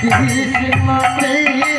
কৃষ্ণ প্রিয়